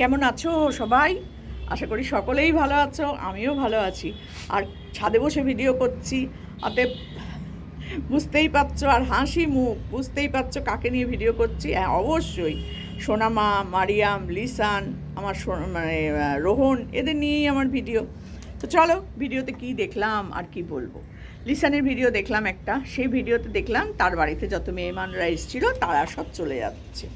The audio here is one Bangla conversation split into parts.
কেমন আছো সবাই? আশা করি সকলেই ভালো আছো, আমিও ভালো আছি। আর ছাদে বসে ভিডিও করছি। অতএব বুঝতেই পারছ, আর হাসি মুখ, বুঝতেই পারছ কাকে নিয়ে ভিডিও করছি? হ্যাঁ অবশ্যই। সোনামা, মারিয়াম, লিসান, আমার মানে রোহন, এদের নিয়েই আমার ভিডিও তো চলো ভিডিওতে কি দেখলাম আর কি বলব। লিসানের ভিডিও দেখলাম একটা। সেই ভিডিওতে দেখলাম তার বাড়িতে যত মেহমানরা এসেছিল তারা সব চলে যাচ্ছে।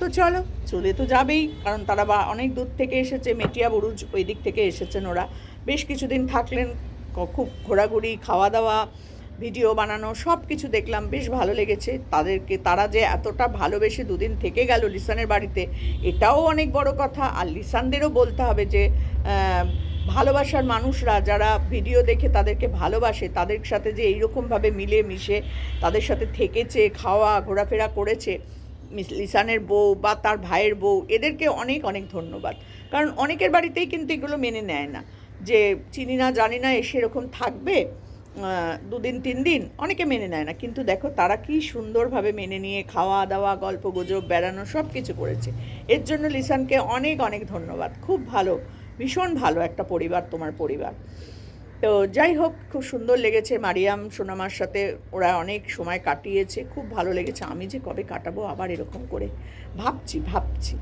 তো চলো, চলে তো যাবেই, কারণ তারা বা অনেক দূর থেকে এসেছে, মেটিয়া বুরুজ ওই দিক থেকে এসেছেন ওরা। বেশ কিছুদিন থাকলেন খুব ঘোরাঘুরি খাওয়া দাওয়া ভিডিও বানানো সব কিছু দেখলাম, বেশ ভালো লেগেছে। তাদেরকে, তারা যে এতটা ভালোবেসে দুদিন থেকে গেল লিসানের বাড়িতে, এটাও অনেক বড় কথা। আর লিসানদেরও বলতে হবে যে ভালোবাসার মানুষরা যারা ভিডিও দেখে তাদেরকে ভালোবাসে, তাদের সাথে যে এইরকমভাবে মিলে মিশে তাদের সাথে থেকেছে, খাওয়া, ঘোরাফেরা করেছে মিস লিসানের বউ বা তার ভাইয়ের বউ, এদেরকে অনেক অনেক ধন্যবাদ। কারণ অনেকের বাড়িতেই কিন্তু এগুলো মেনে নেয় না। যে চিনি না, জানি না এসে এরকম থাকবে দুদিন, তিন দিন, অনেকে মেনে নেয় না। কিন্তু দেখো, তারা কি সুন্দরভাবে মেনে নিয়ে খাওয়া দাওয়া গল্প গুজব বেড়ানো সব কিছু করেছে। এর জন্য লিসানকে অনেক অনেক ধন্যবাদ। খুব ভালো, ভীষণ ভালো একটা পরিবার, তোমার পরিবার। তো যাই হোক, খুব সুন্দর লেগেছে মারিয়াম সোনামার সাথে। ওরা অনেক সময় কাটিয়েছে, খুব ভালো লেগেছে। আমি যে কবে কাটাবো আবার এরকম করে ভাবছি ভাবছি।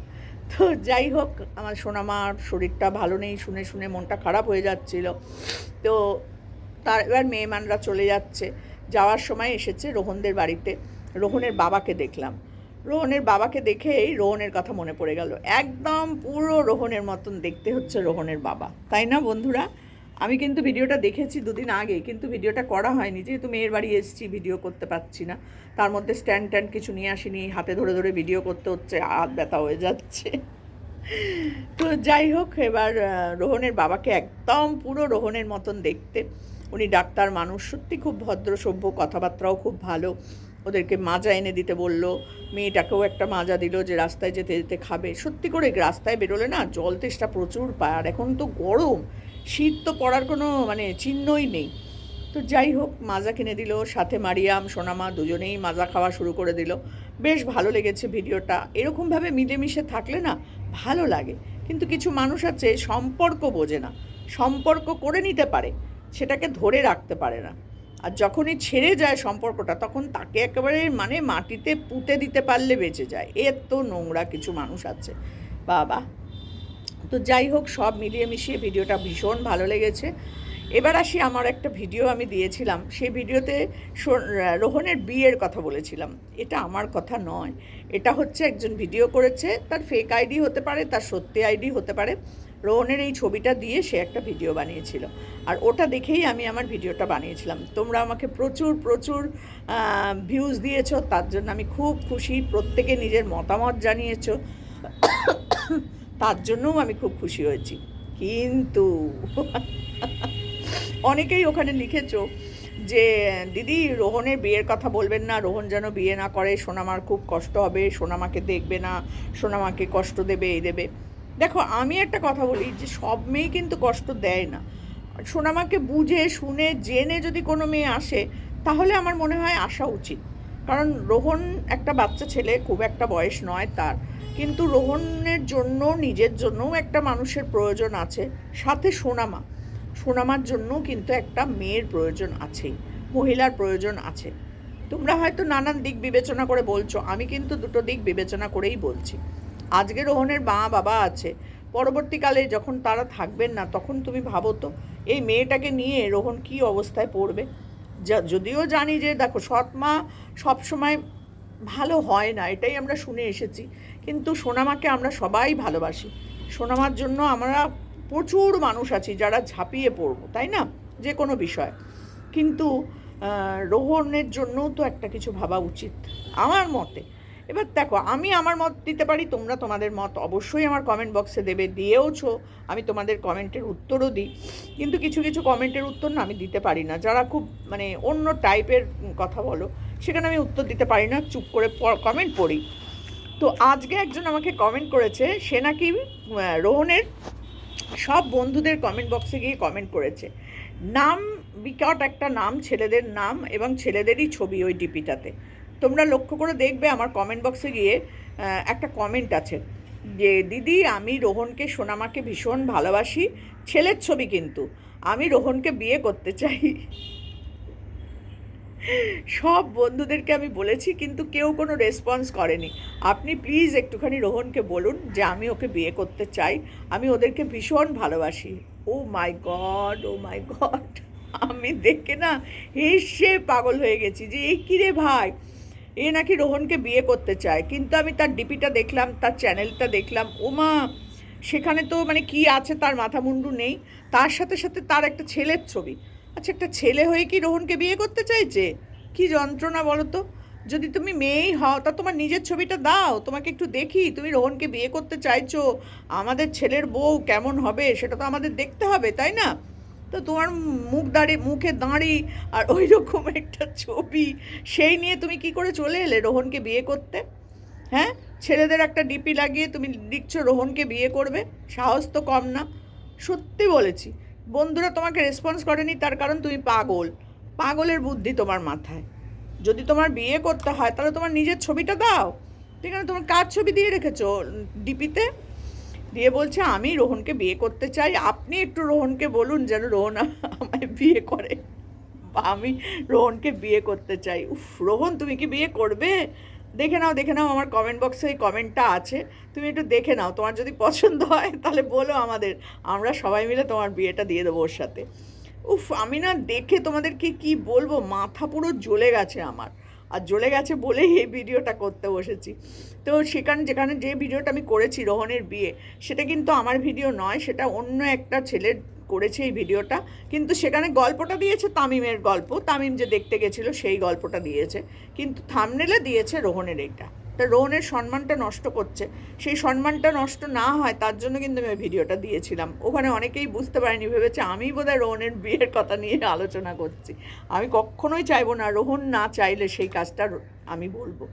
তো যাই হোক, আমার সোনামার শরীরটা ভালো নেই, শুনে শুনে মনটা খারাপ হয়ে যাচ্ছিল। তো তার এবার মেহমানরা চলে যাচ্ছে। যাওয়ার সময় এসেছে রোহনদের বাড়িতে। রোহনের বাবাকে দেখলাম। রোহনের বাবাকে দেখেই রোহনের কথা মনে পড়ে গেল। একদম পুরো রোহনের মতন দেখতে হচ্ছে রোহনের বাবা। তাই না বন্ধুরা? আমি কিন্তু ভিডিওটা দেখেছি দুদিন আগে, কিন্তু ভিডিওটা করা হয়নি। যেহেতু মেয়ের বাড়ি এসেছি, ভিডিও করতে পারছি না। তার মধ্যে স্ট্যান্ড ট্যান্ড কিছু নিয়ে আসিনি, হাতে ধরে ধরে ভিডিও করতে হচ্ছে, হাত ব্যথা হয়ে যাচ্ছে। তো যাই হোক, এবার রোহনের বাবাকে একদম পুরো রোহনের মতন দেখতে। উনি ডাক্তার মানুষ, সত্যি খুব ভদ্র, সভ্য, কথাবার্তাও খুব ভালো। ওদেরকে মাজা এনে দিতে বলল। মেয়েটাকেও একটা মাজা দিল যে রাস্তায় যেতে যেতে খাবে। সত্যি করে রাস্তায় বেরোলে না জল তেষ্টা প্রচুর পায়, আর এখন তো গরম। শীত তো পড়ার কোনো মানে চিহ্নই নেই। তো যাই হোক, মাজা কিনে দিল, সাথে মারিয়াম, সোনামা দুজনেই মাজা খাওয়া শুরু করে দিল। বেশ ভালো লেগেছে ভিডিওটা। এরকমভাবে মিলেমিশে থাকলে না, ভালো লাগে। কিন্তু কিছু মানুষ আছে, সম্পর্ক বোঝে না। সম্পর্ক করে নিতে পারে, সেটাকে ধরে রাখতে পারে না। আর যখনই ছেড়ে যায় সম্পর্কটা, তখন তাকে একেবারে মানে মাটিতে পুঁতে দিতে পারলে বেঁচে যায়। এত নোংরা কিছু মানুষ আছে। বাবা। তো যাই হোক, সব মিলিয়ে মিশিয়ে ভিডিওটা ভীষণ ভালো লেগেছে। এবার আসি, আমার একটা ভিডিও আমি দিয়েছিলাম। সেই ভিডিওতে রোহনের বিয়ের কথা বলেছিলাম। এটা আমার কথা নয়। এটা হচ্ছে একজন ভিডিও করেছে, তার ফেক আইডি হতে পারে, তার সত্যি আইডি হতে পারে। রোহনের এই ছবিটা দিয়ে সে একটা ভিডিও বানিয়েছিল। আর ওটা দেখেই আমি আমার ভিডিওটা বানিয়েছিলাম। তোমরা আমাকে প্রচুর প্রচুর ভিউজ দিয়েছ, তার জন্য আমি খুব খুশি। প্রত্যেকে নিজের মতামত জানিয়েছো। তার জন্যও আমি খুব খুশি হয়েছি। কিন্তু অনেকেই ওখানে লিখেছো যে, দিদি, রোহনের বিয়ের কথা বলবেন না, রোহন যেন বিয়ে না করে, সোনামার খুব কষ্ট হবে, সোনামাকে দেখবে না, সোনামাকে কষ্ট দেবে, এই দেবে। দেখো, আমি একটা কথা বলি যে, সব মেয়ে কিন্তু কষ্ট দেয় না। সোনামাকে বুঝে, শুনে, জেনে যদি কোনো মেয়ে আসে, তাহলে আমার মনে হয় আসা উচিত। কারণ রোহন একটা বাচ্চা ছেলে, খুব একটা বয়স নয় তার। কিন্তু রোহনের জন্য নিজের জন্যও একটা মানুষের প্রয়োজন আছে। সাথে সোনামা। সোনামার জন্যও কিন্তু একটা মেয়ের প্রয়োজন আছেই মহিলার প্রয়োজন আছে। তোমরা হয়তো নানান দিক বিবেচনা করে বলছো, আমি কিন্তু দুটো দিক বিবেচনা করেই বলছি। আজকে রোহনের মা বাবা আছে, পরবর্তীকালে যখন তারা থাকবেন না, তখন তুমি ভাবো তো, এই মেয়েটাকে নিয়ে রোহন কি অবস্থায় পড়বে? যা, যদিও জানি যে, দেখো, সৎ মা সবসময় ভালো হয় না, এটাই আমরা শুনে এসেছি। কিন্তু সোনামাকে আমরা সবাই ভালোবাসি। সোনামার জন্য আমরা প্রচুর মানুষ আছি যারা ঝাঁপিয়ে পড়ব তাই না? যে কোনো বিষয়। কিন্তু আহ, রোহনের জন্যও তো একটা কিছু ভাবা উচিত আমার মতে। এবার দেখো আমি আমার মত দিতে পারি তোমরা তোমাদের মত অবশ্যই আমার কমেন্ট বক্সে দেবে দিয়েওছো। আমি তোমাদের কমেন্টের উত্তরও দিই। কিন্তু কিছু কিছু কমেন্টের উত্তর না আমি দিতে পারি না। যারা খুব মানে অন্য টাইপের কথা বলো সেখানে আমি উত্তর দিতে পারি না। চুপ করে কমেন্ট পড়ি। তো আজকে একজন আমাকে কমেন্ট করেছে, সে নাকি রোহনের সব বন্ধুদের কমেন্ট বক্সে গিয়ে কমেন্ট করেছে। নাম বিকট একটা নাম, ছেলেদের নাম এবং ছেলেদেরই ছবি ওই ডিপিটাতে তোমরা লক্ষ্য করে দেখবে আমার কমেন্ট বক্সে গিয়ে একটা কমেন্ট আছে যে, দিদি, আমি রোহনকে, সোনামাকে ভীষণ ভালোবাসি, ছেলের ছবি কিন্তু। আমি রোহনকে বিয়ে করতে চাই। সব বন্ধুদেরকে আমি বলেছি, কিন্তু কেউ কোনো রেসপন্স করেনি। আপনি প্লিজ একটুখানি রোহনকে বলুন যে আমি ওকে বিয়ে করতে চাই, আমি ওদেরকে ভীষণ ভালোবাসি। ও মাই গড ও মাই গড আমি দেখে না হেসে পাগল হয়ে গেছি যে এই কিরে ভাই? এ নাকি রোহনকে বিয়ে করতে চায়। কিন্তু আমি তার ডিপিটা দেখলাম, তার চ্যানেলটা দেখলাম ওমা সেখানে তো মানে কি আছে তার মাথা মুন্ডু নেই। তার সাথে সাথে তার একটা ছেলের ছবি। আচ্ছা একটা ছেলে হয়ে কি রোহনকে বিয়ে করতে চাইছে? কি যন্ত্রণা বলো তো? যদি তুমি মেয়েই হও, তা তোমার নিজের ছবিটা দাও, তোমাকে একটু দেখি, তুমি রোহনকে বিয়ে করতে চাইছো, আমাদের ছেলের বউ কেমন হবে সেটা তো আমাদের দেখতে হবে, তাই না? তো তোমার মুখ দাঁড়িয়ে মুখে দাঁড়ি আর ওই রকম একটা ছবি, সেই নিয়ে তুমি কি করে চলে এলে রোহনকে বিয়ে করতে? হ্যাঁ? ছেলেদের একটা ডিপি লাগিয়ে তুমি লিখছো রোহনকে বিয়ে করবে, সাহস তো কম না। সত্যি বলেছি। বন্ধুরা তোমাকে রেসপন্স করেনি, তার কারণ তুমি পাগল। পাগলের বুদ্ধি তোমার মাথায়। যদি তোমার বিয়ে করতে হয়, তাহলে তোমার নিজের ছবিটা দাও। সেখানে তোমার কার ছবি দিয়ে রেখেছো, ডিপিতে? দিয়ে বলছে, আমি রোহনকে বিয়ে করতে চাই। আপনি একটু রোহনকে বলুন যেন রোহন আমায় বিয়ে করে। আমি রোহনকে বিয়ে করতে চাই। উফ, রোহন, তুমি কি বিয়ে করবে? দেখে নাও দেখে নাও আমার কমেন্ট বক্সে এই কমেন্টটা আছে। তুমি একটু দেখে নাও, তোমার যদি পছন্দ হয়, তাহলে বলো আমাদের। আমরা সবাই মিলে তোমার বিয়েটা দিয়ে দেবো ওর সাথে। উফ, আমি না দেখে তোমাদেরকে কি বলব, মাথা পুরো জ্বলে গেছে আমার। আর জ্বলে গেছে বলেই এই ভিডিওটা করতে বসেছি। তো সেখানে, যেখানে যে ভিডিওটা আমি করেছি রোহনের বিয়ে, সেটা কিন্তু আমার ভিডিও নয়, সেটা অন্য একটা ছেলের করেছে এই ভিডিওটা। কিন্তু সেখানে গল্পটা দিয়েছে তামিমের গল্প। তামিম যে দেখতে গেছিল সেই গল্পটা দিয়েছে। কিন্তু থামনেলে দিয়েছে রোহনের এইটা। তা রোহনের সম্মানটা নষ্ট করছে। সেই সম্মানটা নষ্ট না হয় তার জন্য কিন্তু আমি ভিডিওটা দিয়েছিলাম। ওখানে অনেকেই বুঝতে পারেনি, ভেবেছে আমি বোধহয় রোহনের বিয়ের কথা নিয়ে আলোচনা করছি। আমি কখনোই চাইব না, রোহন না চাইলে সেই কাজটা আমি বলব।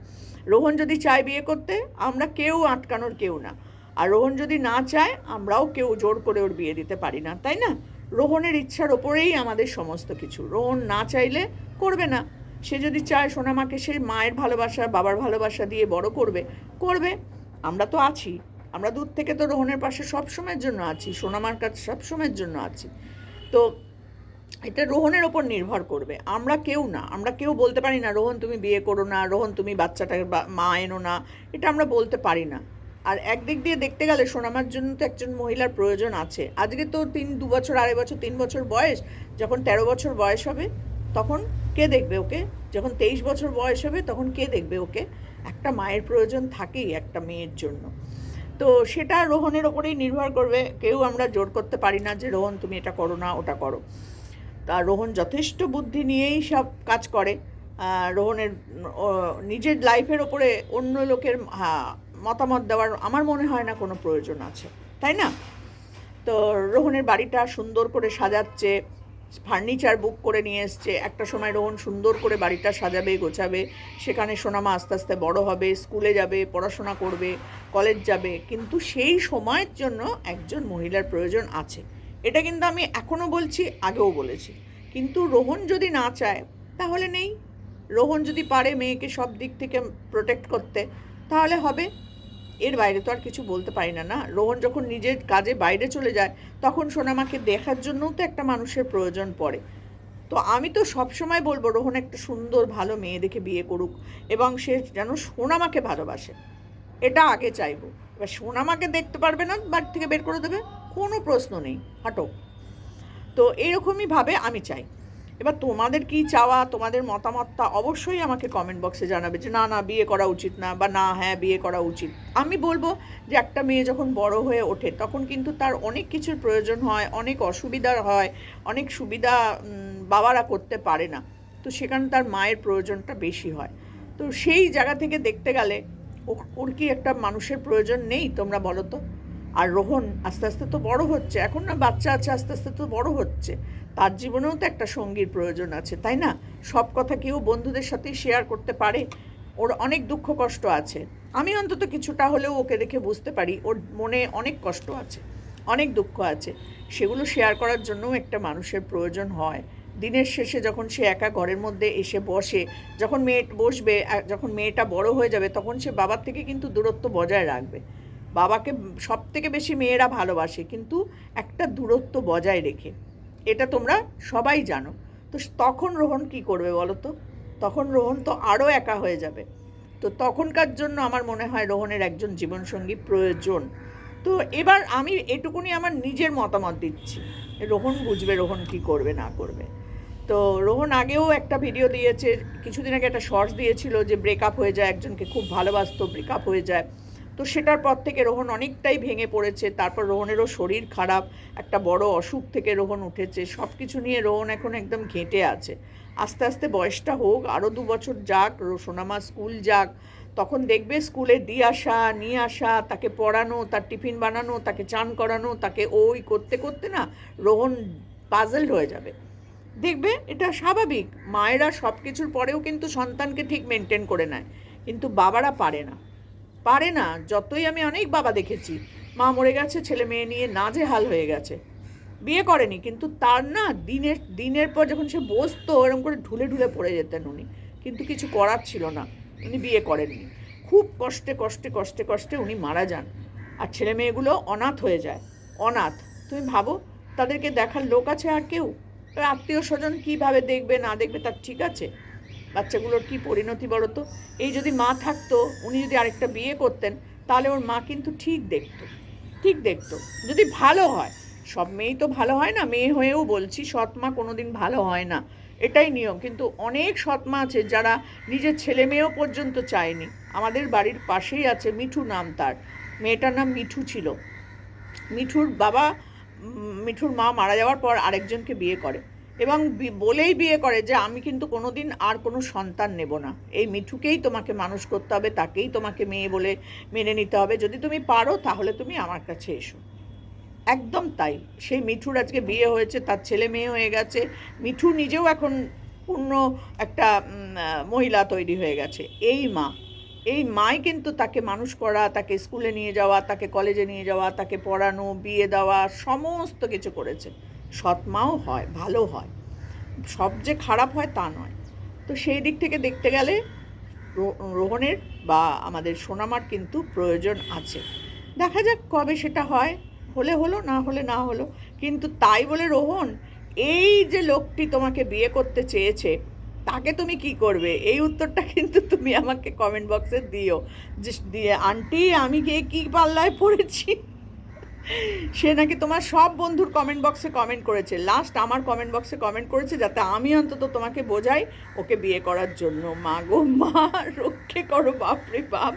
রোহন যদি চায় বিয়ে করতে, আমরা কেউ আটকানোর কেউ না। আর রোহন যদি না চায়, আমরাও কেউ জোর করে ওর বিয়ে দিতে পারি না, তাই না? রোহনের ইচ্ছার ওপরেই আমাদের সমস্ত কিছু। রোহন না চাইলে করবে না। সে যদি চায় সোনামাকে সে মায়ের ভালোবাসা, বাবার ভালোবাসা দিয়ে বড় করবে করবে। আমরা তো আছি। আমরা দূর থেকে তো রোহনের পাশে সব সময়ের জন্য আছি, সোনামার কাছে সব সময়ের জন্য আছি। তো এটা রোহনের ওপর নির্ভর করবে। আমরা কেউ না। আমরা কেউ বলতে পারি না, রোহন, তুমি বিয়ে করো না। রোহন, তুমি বাচ্চাটাকে মা এনো না। এটা আমরা বলতে পারি না। আর একদিক দিয়ে দেখতে গেলে সোনামার জন্য তো একজন মহিলার প্রয়োজন আছে। আজকে তো তিন দু বছর আড়াই বছর তিন বছর বয়স যখন তেরো বছর বয়স হবে তখন কে দেখবে ওকে? যখন তেইশ বছর বয়স হবে তখন কে দেখবে ওকে? একটা মায়ের প্রয়োজন থাকেই একটা মেয়ের জন্য। তো সেটা রোহনের ওপরেই নির্ভর করবে। কেউ আমরা জোর করতে পারি না যে রোহন তুমি এটা করো না ওটা করো। তা রোহন যথেষ্ট বুদ্ধি নিয়েই সব কাজ করে। ও, নিজের লাইফের ওপরে অন্য লোকের মতামত দেওয়ার আমার মনে হয় না কোনো প্রয়োজন আছে, তাই না? তো রোহনের বাড়িটা সুন্দর করে সাজাচ্ছে, ফার্নিচার বুক করে নিয়ে এসছে, একটা সময় রোহন সুন্দর করে বাড়িটা সাজাবে, গোছাবে, সেখানে সোনামা আস্তে আস্তে বড় হবে, স্কুলে যাবে, পড়াশোনা করবে, কলেজ যাবে, কিন্তু সেই সময়ের জন্য একজন মহিলার প্রয়োজন আছে। এটা কিন্তু আমি এখনও বলছি, আগেও বলেছি। কিন্তু রোহন যদি না চায়, তাহলে নেই। রোহন যদি পারে মেয়েকে সব দিক থেকে প্রোটেক্ট করতে, তাহলে হবে। এর বাইরে তো আর কিছু বলতে পারি না না? রোহন যখন নিজের কাজে বাইরে চলে যায়, তখন সোনামাকে দেখার জন্যও তো একটা মানুষের প্রয়োজন পড়ে। তো আমি তো সব সময় বলব, রোহন একটা সুন্দর, ভালো মেয়ে দেখে বিয়ে করুক এবং সে যেন সোনামাকে ভালোবাসে। এটা আগে চাইব। এবার সোনামাকে দেখতে পারবে না, বাড়ি থেকে বের করে দেবে, কোনো প্রশ্ন নেই। হাঁটো। তো এইরকমই ভাবে আমি চাই। এবার তোমাদের কি চাওয়া, তোমাদের মতামতটা অবশ্যই আমাকে কমেন্ট বক্সে জানাবে যে, না না, বিয়ে করা উচিত না বা, না হ্যাঁ বিয়ে করা উচিত। আমি বলব যে, একটা মেয়ে যখন বড় হয়ে ওঠে, তখন কিন্তু তার অনেক কিছুর প্রয়োজন হয়, অনেক অসুবিধা হয়, অনেক সুবিধা বাবারা করতে পারে না। তো সেখানে তার মায়ের প্রয়োজনটা বেশি হয়। তো সেই জায়গা থেকে দেখতে গেলে ওর কি একটা মানুষের প্রয়োজন নেই তোমরা বলো তো? আর রোহন আস্তে আস্তে তো বড় হচ্ছে। এখন না বাচ্চা আছে, আস্তে আস্তে তো বড় হচ্ছে। তার জীবনেও তো একটা সঙ্গীর প্রয়োজন আছে, তাই না? সব কথা কেউ বন্ধুদের সাথে শেয়ার করতে পারে। ওর অনেক দুঃখ কষ্ট আছে। আমি অন্তত কিছুটা হলেও ওকে দেখে বুঝতে পারি, ওর মনে অনেক কষ্ট আছে, অনেক দুঃখ আছে। সেগুলো শেয়ার করার জন্যও একটা মানুষের প্রয়োজন হয়। দিনের শেষে যখন সে একা ঘরের মধ্যে এসে বসে, যখন মেয়ে বসবে যখন মেয়েটা বড় হয়ে যাবে, তখন সে বাবার থেকে কিন্তু দূরত্ব বজায় রাখবে। বাবাকে সব থেকে বেশি মেয়েরা ভালোবাসে, কিন্তু একটা দূরত্ব বজায় রেখে। এটা তোমরা সবাই জানো। তো তখন রোহন কি করবে বলো তো? তখন রোহন তো আরও একা হয়ে যাবে। তো তখনকার জন্য আমার মনে হয় রোহনের একজন জীবনসঙ্গী প্রয়োজন। তো এবার আমি এটুকুনি আমার নিজের মতামত দিচ্ছি। রোহন বুঝবে রোহন কি করবে, না করবে। তো রোহন আগেও একটা ভিডিও দিয়েছে, কিছুদিন আগে একটা শর্টস দিয়েছিল যে ব্রেকআপ হয়ে যায়, একজনকে খুব ভালোবাসতো ব্রেকআপ হয়ে যায়। তো সেটার পর থেকে রোহন অনেকটাই ভেঙে পড়েছে। তারপর রোহনেরও শরীর খারাপ, একটা বড় অসুখ থেকে রোহন উঠেছে। সব কিছু নিয়ে রোহন এখন একদম ঘেঁটে আছে। আস্তে আস্তে বয়সটা হোক, আরও দু বছর যাক, সোনামা স্কুল যাক, তখন দেখবে স্কুলে দিয়ে আসা নিয়ে আসা, তাকে পড়ানো, তার টিফিন বানানো, তাকে চান করানো, তাকে ওই করতে করতে না রোহন পাজলড হয়ে যাবে। দেখবে এটা স্বাভাবিক, মায়েরা সব কিছুর পরেও কিন্তু সন্তানকে ঠিক মেনটেন করে নেয়, কিন্তু বাবারা পারে না। পারে না, যতই আমি অনেক বাবা দেখেছি। মা মরে গেছে, ছেলে মেয়ে নিয়ে নাজেহাল হয়ে গেছে। বিয়ে করেনি, কিন্তু তার না দিনের দিনের পর যখন সে বসতো, এরকম করে ঢুলে ঢুলে পড়ে যেতেন উনি। কিন্তু কিছু করার ছিল না, উনি বিয়ে করেননি। খুব কষ্টে কষ্টে কষ্টে কষ্টে উনি মারা যান। আর ছেলে মেয়েগুলো অনাথ হয়ে যায়। অনাথ। তুমি ভাবো, তাদেরকে দেখার লোক আছে আর কেউ? আত্মীয় স্বজন কীভাবে দেখবে, না দেখবে তার ঠিক আছে। বাচ্চাগুলোর কি পরিণতি বলো তো? এই যদি মা থাকতো, উনি যদি আরেকটা বিয়ে করতেন, তাহলে ওর মা কিন্তু ঠিক দেখতো ঠিক দেখতো। যদি ভালো হয়, সব মেয়েই তো ভালো হয় না, মেয়ে হয়েও বলছি, সৎ মা কোনোদিন ভালো হয় না, এটাই নিয়ম। কিন্তু অনেক সৎ মা আছে যারা নিজের ছেলে মেয়েও পর্যন্ত চায়নি। আমাদের বাড়ির পাশেই আছে মিঠু নাম তার। মেয়েটার নাম মিঠু ছিল। মিঠুর বাবা মিঠুর মা মারা যাওয়ার পর আরেকজনকে বিয়ে করে। এবং বলেই বিয়ে করে যে আমি কিন্তু কোনোদিন আর কোনো সন্তান নেব না। এই মিঠুকেই তোমাকে মানুষ করতে হবে, তাকেই তোমাকে মেয়ে বলে মেনে নিতে হবে। যদি তুমি পারো, তাহলে তুমি আমার কাছে এসো। একদম তাই। সেই মিঠুর আজকে বিয়ে হয়েছে, তার ছেলে মেয়ে হয়ে গেছে। মিঠু নিজেও এখন পূর্ণ একটা মহিলা তৈরি হয়ে গেছে। এই মা, এই মাই কিন্তু তাকে মানুষ করা, তাকে স্কুলে নিয়ে যাওয়া, তাকে কলেজে নিয়ে যাওয়া, তাকে পড়ানো, বিয়ে দেওয়া, সমস্ত কিছু করেছে। সৎ মাও হয়, ভালো হয়। সব যে খারাপ হয় তা নয়। তো সেই দিক থেকে দেখতে গেলে রো- রোহনের বা আমাদের সোনামার কিন্তু প্রয়োজন আছে। দেখা যাক কবে সেটা হয়। হলে হলো, না হলে না হলো। কিন্তু তাই বলে রোহন, এই যে লোকটি তোমাকে বিয়ে করতে চেয়েছে, তাকে তুমি কি করবে? এই উত্তরটা কিন্তু তুমি আমাকে কমেন্ট বক্সে দিও। যে, দিয়ে, আন্টি, আমি গিয়ে কী পাল্লায় পড়েছি? সে নাকি তোমার সব বন্ধুর কমেন্ট বক্সে কমেন্ট করেছে। লাস্ট আমার কমেন্ট বক্সে কমেন্ট করেছে যাতে আমি অন্তত তোমাকে বোঝাই ওকে বিয়ে করার জন্য। মা গো, মা, রক্ষে করো, বাপরে বাপ।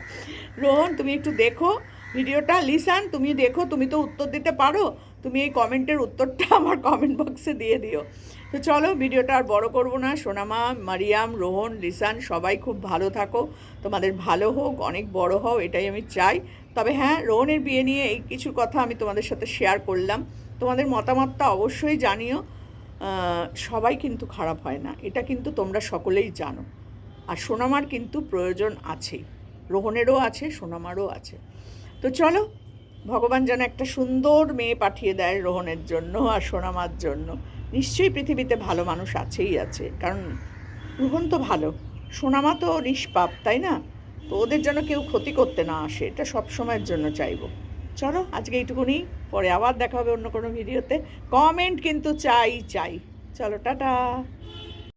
রোহন, তুমি একটু দেখো ভিডিওটা। লিসান, তুমি দেখো, তুমি তো উত্তর দিতে পারো। তুমি এই কমেন্টের উত্তরটা আমার কমেন্ট বক্সে দিয়ে দিও। তো চলো, ভিডিওটা আর বড় করব না। সোনামা, মারিয়াম, রোহন, লিসান, সবাই খুব ভালো থাকো। তোমাদের ভালো হোক, অনেক বড় হও, এটাই আমি চাই। তবে হ্যাঁ রোহনের বিয়ে নিয়ে এই কিছু কথা আমি তোমাদের সাথে শেয়ার করলাম। তোমাদের মতামতটা অবশ্যই জানিও। সবাই কিন্তু খারাপ হয় না। এটা কিন্তু তোমরা সকলেই জানো। আর সোনামার কিন্তু প্রয়োজন আছেই। রোহনেরও আছে, সোনামারও আছে। তো চলো, ভগবান যেন একটা সুন্দর মেয়ে পাঠিয়ে দেয় রোহনের জন্য আর সোনামার জন্য। নিশ্চয়ই পৃথিবীতে ভালো মানুষ আছেই আছে। কারণ রোহন তো ভালো। সোনামা তো নিষ্পাপ, তাই না? তো ওদের যেন কেউ ক্ষতি করতে না আসে, এটা সব সময়ের জন্য চাইব। চলো, আজকে এইটুকুনি, পরে আবার দেখা হবে অন্য কোনো ভিডিওতে। কমেন্ট কিন্তু চাই চাই। চলো, টাটা।